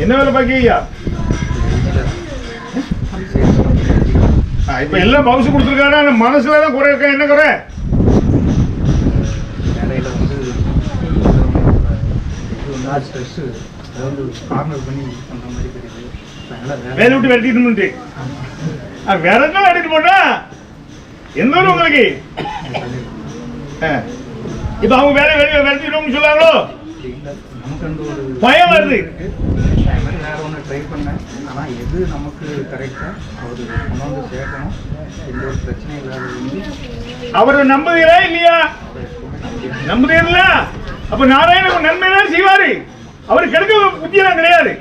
என்ன வேலை பாக்கியா இப்ப எல்லாம் பவுசு கொடுத்துருக்காரு ஆனா மனசுல தான் குறை இருக்கா? என்ன குறை? வேலையில் பண்ணி இது பண்ணுற மாதிரி தெரியுது அதனால் வேலை வேலை விட்டு வெட்டிட்டு வேற என்ன வெட்டிட்டு போட்டா எந்த ஊர் உங்களுக்கு? ஆ. இப்ப அவங்க வேலை வெளியே வெட்டிட்டோம்னு சொல்லாங்களோ? பயம் வருது. வேற ஒன்று ட்ரை பண்ணேன். ஆனால் எது நமக்கு கரெக்டாக அவர் கொண்டு வந்து சேர்க்கணும். எந்த ஒரு பிரச்சனையும் இல்லாத அவரை நம்புகிறா இல்லையா? அவரை எப்பவுமே நம்பி நம்புறீங்களா அப்ப நாராயணன் நன்மை தான் செய்வாரு. அவரு கிடைக்க புத்தியெல்லாம் கிடையாது.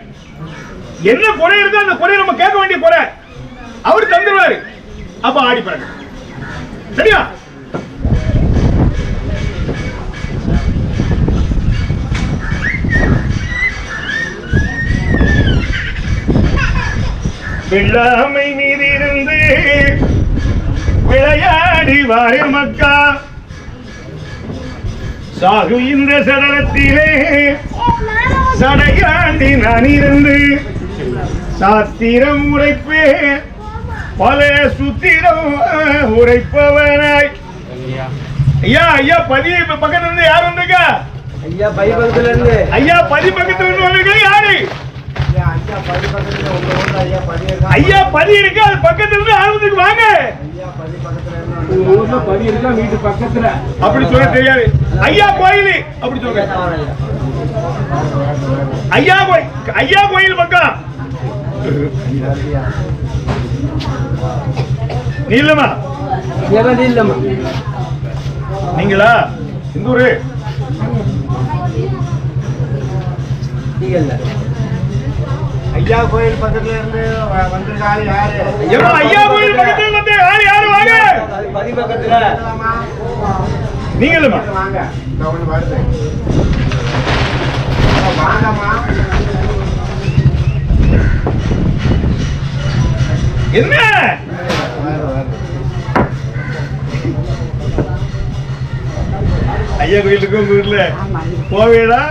என்ன குறை இருக்கோ அந்த குறையை நம்ம கேட்க வேண்டிய குறை. அவர் தந்துருவாரு. அப்ப ஆடி பிறகு சரியா? வெள்ளாமை மீதிருந்து விளையாடி வாரு மக்கா. சாகு இந்த சடலத்திலே சடையாண்டி நான் இருந்து சாத்திரம் உரைப்பே பல சுத்திரம் உரைப்பவனாய். ஐயா ஐயா பதி பக்கத்துல இருந்து யார் வந்திருக்கா? ஐயா பைபகத்துல இருந்து. ஐயா பதி பக்கத்துல இருந்து வந்திருக்கா யாரு? ஐயா பதி இருக்கா? அது பக்கத்துல இருந்து ஆரம்பத்துக்கு வாங்க. ஐயா பதி இருக்கா? வீட்டு பக்கத்துல. அப்படி சொல்ல தெரியாது. ஐயா கோயில். அப்படி சொல்ற ஐயா கோயில் ஐயா கோயில் பக்கம். நீலமா எவன் இல்லம்மா நீங்களா? இந்த ஊரு? நீங்க ஐயா கோயில் பக்கத்துல இருந்து வ- வந்திருக்காரு யாரு? ஐயா கோயில் பக்கத்துல வந்து யாரு யாரு? வாங்க. அது பதி பக்கத்துல நீங்களுமா? வாங்க. ஒண்ணு வருது. வாங்கம்மா. என்ன? ஐயா கோயிலுக்கு உங்க வீட்டுல போவேடா.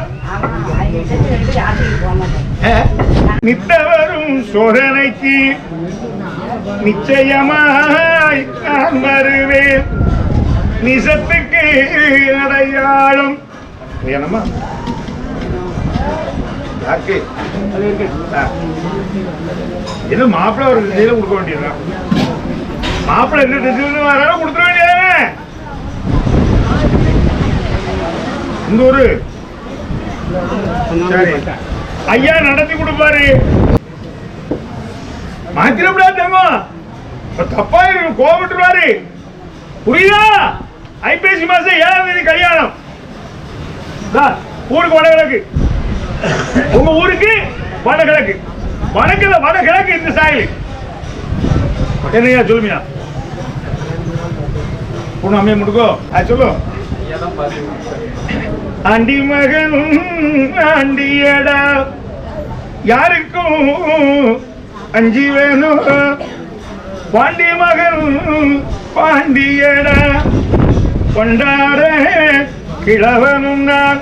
நித்தவரும் சோதனைக்கு நிச்சயமாய் நான் வருவேன். நிசத்துக்கு அடையாளம். வேணுமா இது மாப்பிள்ளை ஒரு திசையில கொடுக்க வேண்டியதுதான்? மாப்பிள்ள எந்த டிசைன் வராலும் கொடுத்துட வேண்டியதானே? இந்த ஒரு சரி. ஐயா நடத்தி கொடுப்பாரு. தங்கம் இப்ப தப்பா இருக்கு கோபட்டுருவாரு புரியுதா? ஐப்பசி மாசம் ஏழாம் தேதி கல்யாணம். ஊருக்கு வடகிழக்கு. உங்க ஊருக்கு வடகிழக்கு. வடக்குல வடகிழக்கு இந்த சாயல். என்னையா சொல்லுமியா பொண்ணு அம்மையை முடுக்கோ அது சொல்லு. ஆண்டி மகனும் ஆண்டியடா யாருக்கும் அஞ்சி வேணும் பாண்டி மகனும் பாண்டியடா கொண்டாட கிழவனும் நான்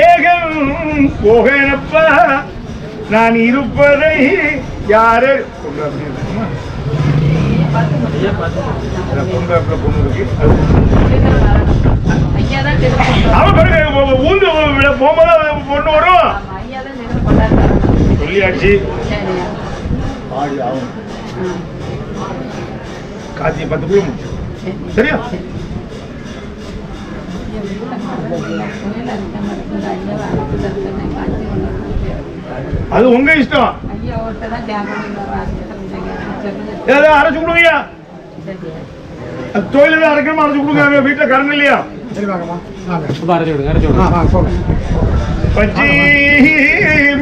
ஏகம் போகனப்பா நான் இருப்பதை யாரு. அவன் பிறகு ஊந்து பொண்ணு வரும் சொல்லியாச்சு? ஆடி ஆகும். ஆ. காட்சி பத்து போய் சரியா. அது உங்க இஷ்டம். ஏதாவது அரைச்சு கொடுங்கய்யா தொழில அரைக்கணுமா அரைச்சு கொடுங்க. வீட்டுல கரண்ட் இல்லையா? அப்ப அரைச்சு விடுங்க அரைச்சு விடுங்க பச்சி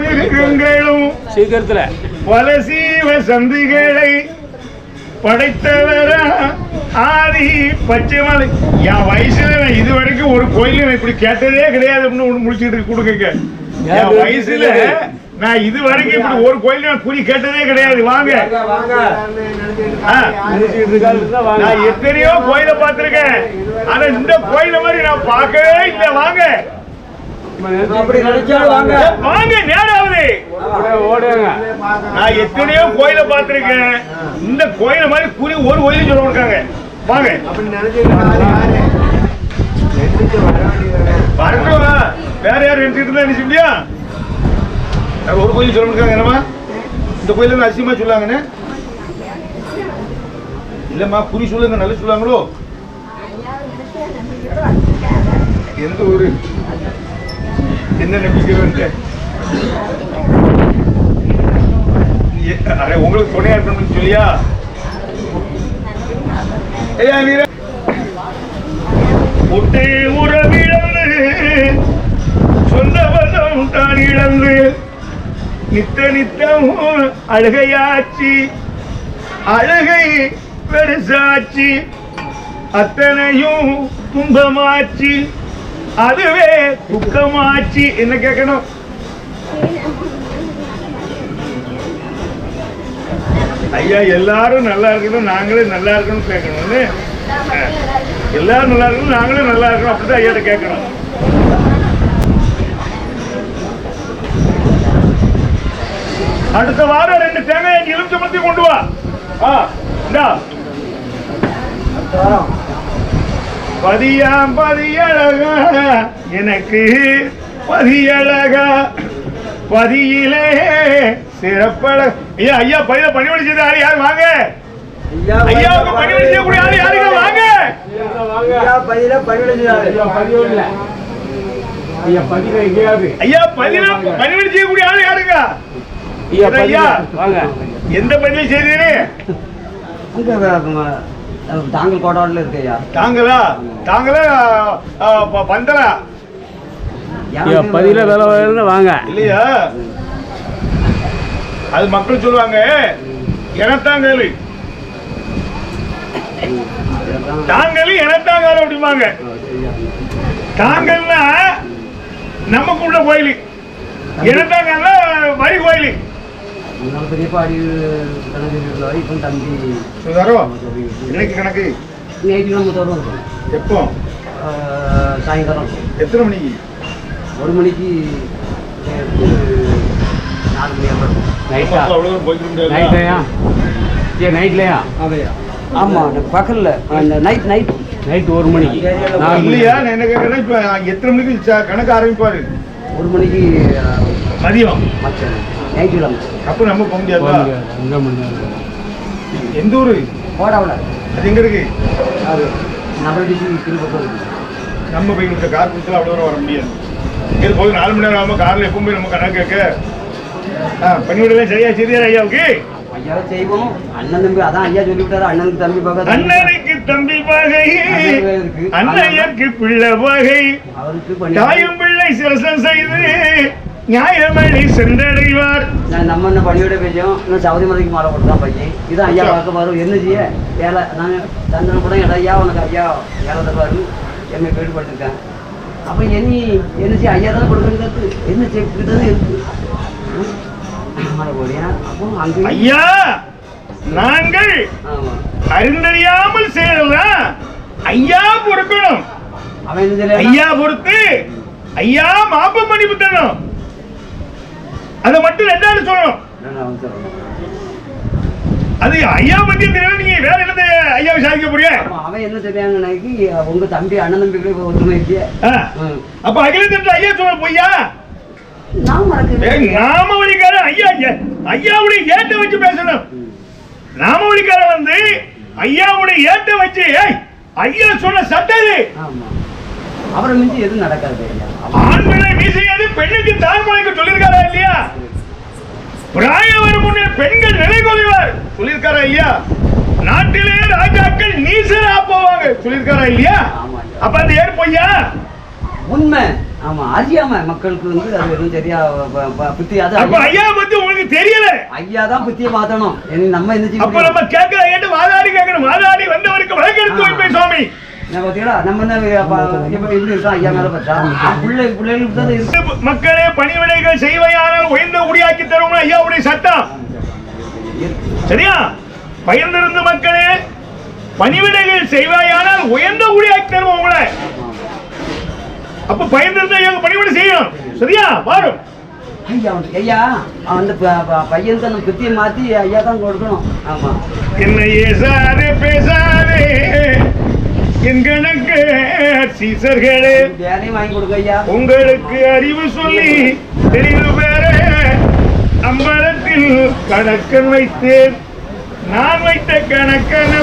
மிருகங்களும் சீக்கிரத்துல. பல சீவ சந்திகளை படைத்தவரா ஆதி பச்சைமலை. என் வயசுல இது வரைக்கும் ஒரு கோயில் நான் இப்படி கேட்டதே கிடையாது அப்படின்னு முடிச்சுட்டு கொடுங்க என் வயசுல நான் இது வரைக்கும் இப்படி ஒரு கோயில் நான் குறி கேட்டதே கிடையாது. வாங்க. நான் எத்தனையோ கோயிலை பார்த்திருக்கேன். ஆனா இந்த கோயில மாதிரி நான் பார்க்கவே இல்லை. வாங்க. அப்படி நினைச்சாலும் வாங்க. வாங்க. நேராவது. ஓடுங்க. நான் எத்தனையோ கோயிலை பார்த்திருக்கேன். இந்த கோயில மாதிரி குறி ஒரு கோயிலும் சொல்ல இருக்காங்க வாங்க. அப்படி நினைச்சிருக்காரு யாரு. எந்திரிச்சு வர வேண்டியது வரட்டும் வேற யாரும் எடுத்துட்டு இருந்தா என்ன சொல்லியா? ஒரு கோயில் சொல்ல இருக்காங்க என்னமா இந்த கோயில இருந்து அசியமா சொல்லாங்கன்னு இல்லம்மா குறி சொல்லுங்க நல்லா சொல்லுவாங்களோ? எந்த ஊரு? என்ன நம்பிக்கை அரே உங்களுக்கு துணையா இருக்கணும்னு சொல்லியா? ஐயா வீர முட்டை உறவிழந்து சொந்த பந்தம் தான் இழந்து நித்த நித்தம் அழகையாச்சி அழுகை பெருசாச்சி அத்தனையும் துன்பமாச்சு. அதுவே துக்கமாச்சு. என்ன கேட்கணும் ஐயா எல்லாரும் நல்லா இருக்கணும் நாங்களே நல்லா இருக்கணும் கேட்கணும்னு எல்லாரும் நல்லா இருக்கணும் நாங்களும் நல்லா இருக்கணும் அப்படிதான் ஐயாட்ட கேட்கணும் அடுத்த வாரம் ரெண்டு தேங்காய் எலுமிச்சம்பழத்தையும் கொண்டு வா. ஆ இந்தா. பதியாம் பதியழகா? எனக்கு பதியழகா? பதியிலே சிறப்பழ ஐயா ஐயா பையில பணிவடை செய்த ஆள் யார்? வாங்க. ஐயாவுக்கு பணிவடை செய்யக்கூடிய ஆள் யாருங்க வாங்க. பையில பணிவிடை செய்யாரு ஐயா பதிவு இல்ல ஐயா பதில பணிவடை செய்யக்கூடிய ஆள் யாருங்க? ஐயா. வாங்க. எந்த பதிவு செய்தீரு? அங்க தாங்கல் கோடாடுல இருக்கு ஐயா. தாங்களா தாங்களா பந்தலா? பதில வேலை வேலை வாங்க. இல்லையா? அது மக்கள் சொல்லுவாங்க. எனத்தாங்கலு தாங்கலு எனத்தாங்கல் அப்படிம்பாங்க. தாங்கல்னா நமக்குள்ள கோயில். எனத்தாங்கல்னா வரி கோயில். பெரியப்பாடி கணக்கு இப்போ தம்பி சுதாரம் இன்னைக்கு கணக்கு நேற்று நம்ம தருவோம் எப்போ சாயங்காலம் எத்தனை மணிக்கு ஒரு மணிக்கு நாலு மணி அப்புறம் நைட்டா நைட்லையா ஐயா நைட்லையா ஆமாம் பகலில் அந்த நைட் நைட் நைட் ஒரு மணிக்கு நாலு மணி இல்லையா நான் என்ன கேட்கறேன் இப்ப எத்தனை மணிக்கு கணக்கு ஆரம்பிப்பாரு ஒரு மணிக்கு மதியம் மச்சம் ஞாயிற்றுக்கிழமை அப்ப நம்ம போக முடியாதா? எந்த ஊரு? கோடாவில் அது எங்க இருக்கு? அது நபடிச்சு திருப்பக்கம் இருக்கு. நம்ம போய் இந்த கார் கொடுத்தா அவ்வளோ தூரம் வர முடியாது. இது போய் நாலு மணி நேரம் ஆகாம கார்ல எப்பவும் போய் நம்ம கணக்கு கேட்க? ஆ பண்ணி விடலாம் சரியா சரியா ஐயாவுக்கு ஐயாவை செய்வோம். அண்ணன் தம்பி அதான் ஐயா சொல்லிவிட்டாரு. அண்ணனுக்கு தம்பி பார்க்க அண்ணனுக்கு தம்பி வகை அன்னையருக்கு பிள்ளை வகை அவருக்கு தாயும் பிள்ளை சிரசம் செய்து. நியாயமணி சென்றடைவார். நான் நம்ம என்ன பணியோட பேசியோம் இன்னும் சவுதி மலைக்கு மாலை கொடுத்தான் பையன் இதான் ஐயா பார்க்க வரும் என்ன செய்ய? வேலை நாங்கள் தந்தன கூட இடம் ஐயா உனக்கு ஐயா வேலை தருவாரு. எம்ஏ போயிட்டு படுத்துருக்கேன் அப்போ என்ன என்ன செய்ய? ஐயா தான் கொடுக்குறது என்ன செய்யறது இருக்கு அப்போ அங்கே ஐயா நாங்கள் அறிந்தறியாமல் செய்யலாம் ஐயா பொறுக்கணும். ஐயா பொறுத்து ஐயா மாப்பம் பண்ணி விட்டணும் அதை மட்டும் ரெண்டாவது சொல்லணும். அது ஐயா பத்தி தெரியல நீங்க வேற என்னத்தை ஐயாவை சாதிக்க போறிய அவன் என்ன தெரியாங்கன்னாக்கி உங்க தம்பி அண்ணன் தம்பி கூட ஒற்றுமை இருக்கிய அப்ப அகில திட்ட ஐயா சொல்ல பொய்யா? ஏய், நாமவழிக்காரன் ஐயா ஐயா ஐயாவுடைய ஏட்ட வச்சு பேசணும். நாமவழிக்காரன் வந்து ஐயாவுடைய ஏட்ட வச்சு ஏய் ஐயா சொன்ன ஆமா. அவரை மிஞ்சி எதுவும் நடக்காது ஐயா. மீசையாது பெண்ணுக்கு தான் முளைக்க சொல்லியிருக்காரா இல்லையா? பிராயம் வரும் முன்னே பெண்கள் நிலை கொள்வார் சொல்லியிருக்காரா இல்லையா? நாட்டிலே ராஜாக்கள் நீசரா போவாங்க. சொல்லியிருக்காரா இல்லையா. அப்ப அந்த ஏன் பொய்யா? உண்மை. ஆமா அறியாம மக்களுக்கு வந்து அது எதுவும் சரியா புத்தி அது அப்ப ஐயா- பத்தி உங்களுக்கு தெரியல. ஐயா தான் புத்தியை மாத்தணும். இனி நம்ம என்ன அப்ப? நம்ம கேட்கிற ஏட்டு வாதாடி கேட்கணும் வாதாடி வந்தவருக்கு வழக்கெடுத்து வைப்பேன் சுவாமி. தான் மக்களே பணிவிடைகள் செய்வையானால் உயர்ந்த குடியாக்கி தரும் ஐயாவுடைய சட்டம். சரியா? பயந்திருந்த மக்களே பணிவிடைகள் செய்வாயானால் உயர்ந்த குடியாக்கி தருவோம் உங்களை. அப்ப பயந்திருந்தா எங்க பணிவிட செய்யணும். சரியா? பாரு ஐயா ஐயா அந்த ப- ப- பையனுக்கு அந்த புத்தியை மாத்தி ஐயா தான் கொடுக்கணும். ஆமா. என்ன ஏசாதே பேசாதே சீசர்களே உங்களுக்கு அறிவு சொல்லி தெளிவு பெற அம்பலத்தில் கணக்கன் வைத்தேன். நான் வைத்த கணக்கன்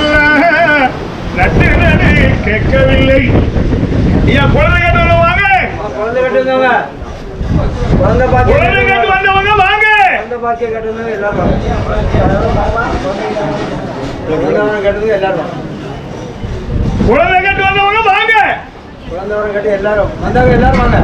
நட்டு நடு கேட்கவில்லை. ஐயா குழந்தை கேட்டவங்க வாங்க குழந்தை கட்டுங்க குழந்தை கேட்டு வந்தவங்க வாங்க. குழந்தை பாக்கியம் கட்டுங்க எல்லாரும் குழந்தை எல்லாரும் குழந்தை வந்தவங்க வாங்க. குழந்தை வரம் கட்டி எல்லாரும் வந்தவங்க எல்லாரும் வாங்க.